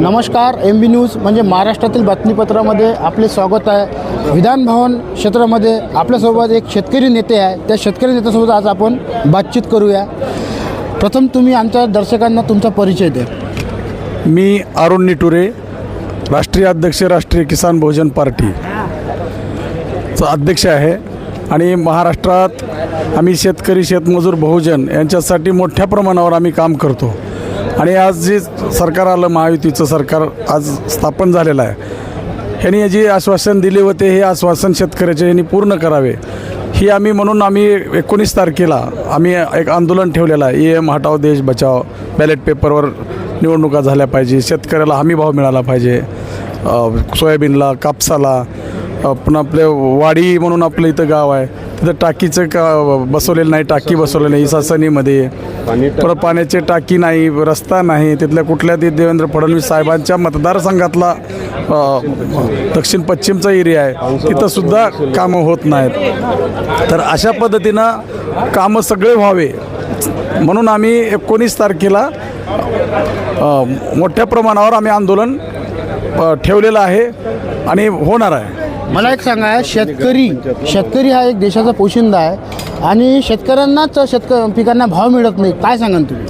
नमस्कार एम बी न्यूज म्हणजे महाराष्ट्रातील बातमीपत्रामध्ये आपले स्वागत आहे. विधान भवन क्षेत्रामध्ये आपल्यासोबत एक शेतकरी नेते आहे. त्या शेतकरी नेत्यासोबत आज आपण बातचीत करूया. प्रथम तुम्ही आमच्या दर्शकांना तुमचा परिचय द्या. मी अरुण निटुरे राष्ट्रीय अध्यक्ष राष्ट्रीय किसान बहुजन पार्टी चा अध्यक्ष आहे. आणि महाराष्ट्रात आम्ही शेतकरी शेतमजूर बहुजन यांच्यासाठी मोठ्या प्रमाणावर आम्ही काम करतो. आणि आज जे सरकार आलं महायुतीचं सरकार आज स्थापन झालेलं आहे ह्यांनी जे आश्वासन दिले होते हे आश्वासन शेतकऱ्याचे यांनी पूर्ण करावे. ही आम्ही म्हणून आम्ही एकोणीस तारखेला आम्ही एक आंदोलन ठेवलेलं आहे. ई एम हटाव देश बचाव बॅलेट पेपरवर निवडणुका झाल्या पाहिजे शेतकऱ्याला हमी भाव मिळाला पाहिजे सोयाबीनला कापसाला पण पुन्हा आपले वाडी म्हणून आपलं इथं गाव आहे तिथं टाकीचं का बसवलेलं नाही टाकी बसवलेलं नाही इसासनीमध्ये परत पाण्याची टाकी नाही रस्ता नाही तिथल्या कुठल्या ते देवेंद्र फडणवीस साहेबांच्या मतदारसंघातला दक्षिण पश्चिमचा एरिया आहे तिथं सुद्धा कामं होत नाहीत. तर अशा पद्धतीनं कामं सगळे व्हावे. म्हणून आम्ही एकोणीस तारखेला मोठ्या प्रमाणावर आम्ही आंदोलन ठेवलेलं आहे आणि होणार आहे. मला एक सांगा शेतकरी शेतकरी हा एक देशाचा पोशिंदा आहे आणि शेतकऱ्यांनाच शेतक पिकांना भाव मिळत नाही काय सांगाल तुम्ही?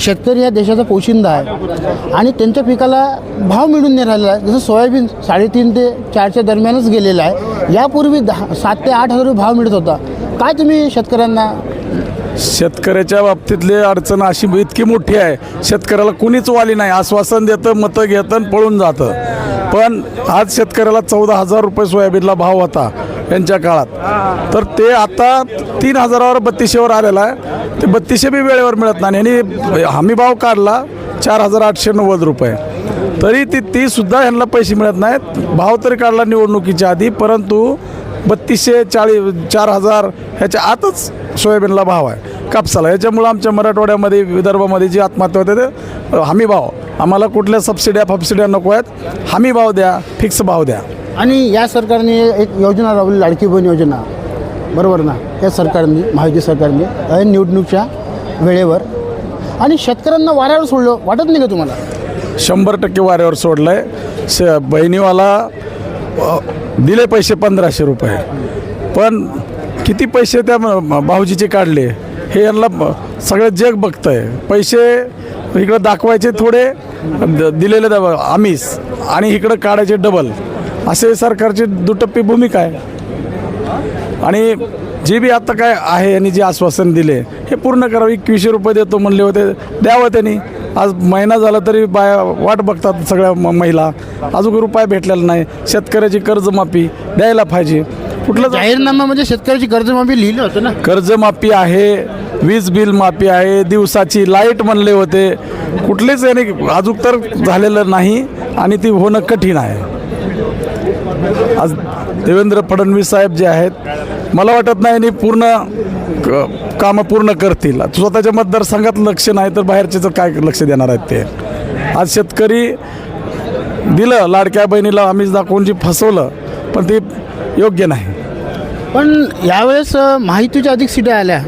शेतकरी हा देशाचा पोशिंदा आहे आणि त्यांच्या पिकाला भाव मिळून नाही राहिलेला आहे. जसं सोयाबीन साडेतीन ते चारच्या दरम्यानच गेलेला आहे. यापूर्वी दहा सात ते आठ हजार रुपये भाव मिळत होता. काय तुम्ही शेतकऱ्यांना शेतकऱ्याच्या बाबतीतली अडचण अशी इतकी मोठी आहे शेतकऱ्याला कुणीच वाली नाही. आश्वासन देतं मतं घेतं आणि पळून जातं. पण आज शेतकऱ्याला चौदा हजार रुपये सोयाबीनला भाव होता यांच्या काळात. तर ते आता तीन हजारावर बत्तीसशेवर आलेला आहे. ते बत्तीसशे बी वेळेवर मिळत नाही. आणि हमी भाव काढला चार हजार आठशे नव्वद रुपये. तरी ती ती सुद्धा ह्यांना पैसे मिळत नाहीत. भाव तरी काढला निवडणुकीच्या आधी परंतु बत्तीसशे चाळीस चार हजार ह्याच्या आतच सोयाबीनला भाव आहे. कापसाला. याच्यामुळं आमच्या मराठवाड्यामध्ये विदर्भामध्ये जी आत्महत्या होते ते हमी भाव. आम्हाला कुठल्या सबसिड्या फबसिड्या नको आहेत. हमी भाव द्या फिक्स भाव द्या. आणि या सरकारने एक योजना राबवली लाडकी बहीण योजना. बरोबर ना? या सरकारने महायुती सरकारने निवडणूकच्या वेळेवर. आणि शेतकऱ्यांना वाऱ्यावर सोडलं वाटत नाही का तुम्हाला? शंभर टक्के वाऱ्यावर सोडलं आहे श बहिणीवाला दिले पैसे पंधराशे रुपये. पण किती पैसे त्या भाऊजीचे काढले? हे यांना सगळं जग बघतं आहे पैसे इकडं दाखवायचे थोडे दिलेले द- आमिष आणि इकडं काढायचे डबल असे सरकारची दुटप्पी भूमिका आहे. आणि जे बी आता काय आहे यांनी जे आश्वासन दिले हे पूर्ण करावं. एकवीसशे रुपये देतो म्हणले होते द्यावं त्यांनी. आज महिना झाला तरी बाया वाट बघतात सगळ्या महिला. अजून रुपये भेटलेला नाही. शेतकऱ्याची कर्जमाफी द्यायला पाहिजे. कुठलं जाहीरनामा म्हणजे शेतकऱ्याची कर्जमाफी लिहिलं होतं ना? कर्जमाफी आहे. वीज बिल माफी आहे दिवसाची लाइट म्हणले होते. कुठलेच याने अजून तर झालेलं नाही आणि ती होणं कठीण आहे. आज देवेंद्र फडणवीस साहेब जे आहेत मला वाटत नाही यांनी पूर्ण क- कामं पूर्ण करतील. स्वतःच्या मतदारसंघात लक्ष नाही तर बाहेरचे तर काय लक्ष देणार आहेत ते. आज शेतकरी दिलं लाडक्या बहिणीला आम्ही दाखवून जी फसवलं पण ते योग्य नाही. पण यावेळेस अ, महायुतीच्या अधिक सीटा आल्या.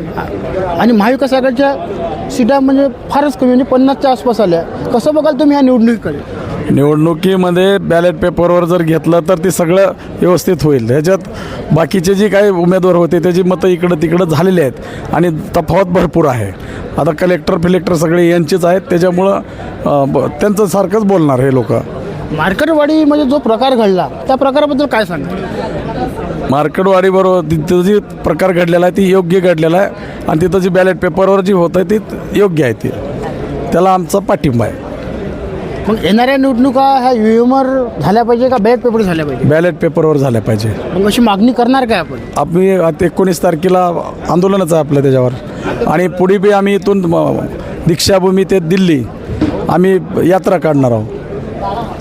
आणि महाविकास आघाडीच्या सीटा म्हणजे फारच कमी म्हणजे पन्नासच्या आसपास आल्या. कसं बघाल तुम्ही ह्या निवडणुकीकडे? निवडणुकीमध्ये बॅलेट पेपरवर जर घेतलं तर ते सगळं व्यवस्थित होईल. ह्याच्यात बाकीचे जे काही उमेदवार होते त्याची मतं इकडं तिकडं झालेली आहेत आणि तफावत भरपूर आहे. आता कलेक्टर फिलेक्टर सगळे यांचेच आहेत त्याच्यामुळं त्यांचं सारखंच बोलणार हे लोक. मार्केटवाडी म्हणजे जो प्रकार घडला त्या प्रकाराबद्दल काय सांगा मार्केटवाडीबरोबर तिथं जी प्रकार घडलेला आहे ती योग्य घडलेला आहे. आणि तिथं जी बॅलेट पेपरवर जी होत आहे ती योग्य आहे ती. त्याला आमचा पाठिंबा आहे. मग येणाऱ्या निवडणुका ह्या यू एमवर झाल्या पाहिजे का बॅलेट पेपर झाल्या पाहिजे? बॅलेट पेपरवर झाल्या पाहिजे. मग अशी मागणी करणार काय आपण? आम्ही आता एकोणीस तारखेला आंदोलनच आहे आपलं त्याच्यावर. आणि पुढे बी आम्ही इथून दीक्षाभूमी ते दिल्ली आम्ही यात्रा काढणार आहोत.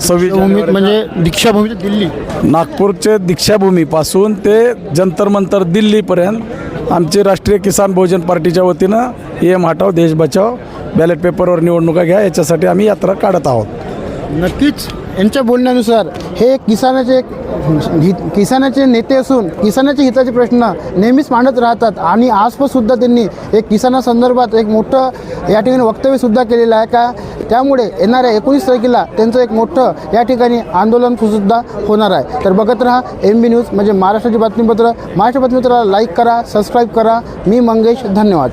सव्वीस म्हणजे दीक्षाभूमी ते दिल्ली. नागपूरचे दीक्षाभूमीपासून ते जंतर मंतर दिल्लीपर्यंत आमचे राष्ट्रीय किसान बहुजन पार्टीच्या वतीनं एम हटाव देश बचाव बॅलेट पेपरवर निवडणुका घ्या याच्यासाठी आम्ही यात्रा काढत आहोत. नक्कीच. यांच्या बोलण्यानुसार हे किसानाचे हित किसानाचे नेते असून किसानाच्या हिताचे प्रश्न नेहमीच मांडत राहतात. आणि आजपासुद्धा त्यांनी एक किसानासंदर्भात एक मोठं या ठिकाणी वक्तव्यसुद्धा केलेलं आहे का? त्यामुळे येणाऱ्या एकोणीस तारखेला त्यांचं एक मोठं या ठिकाणी आंदोलनसुद्धा होणार आहे. तर बघत राहा एम बी न्यूज म्हणजे महाराष्ट्राची बातमीपत्र. महाराष्ट्र बातमीपत्राला लाईक करा सबस्क्राईब करा. मी मंगेश धन्यवाद.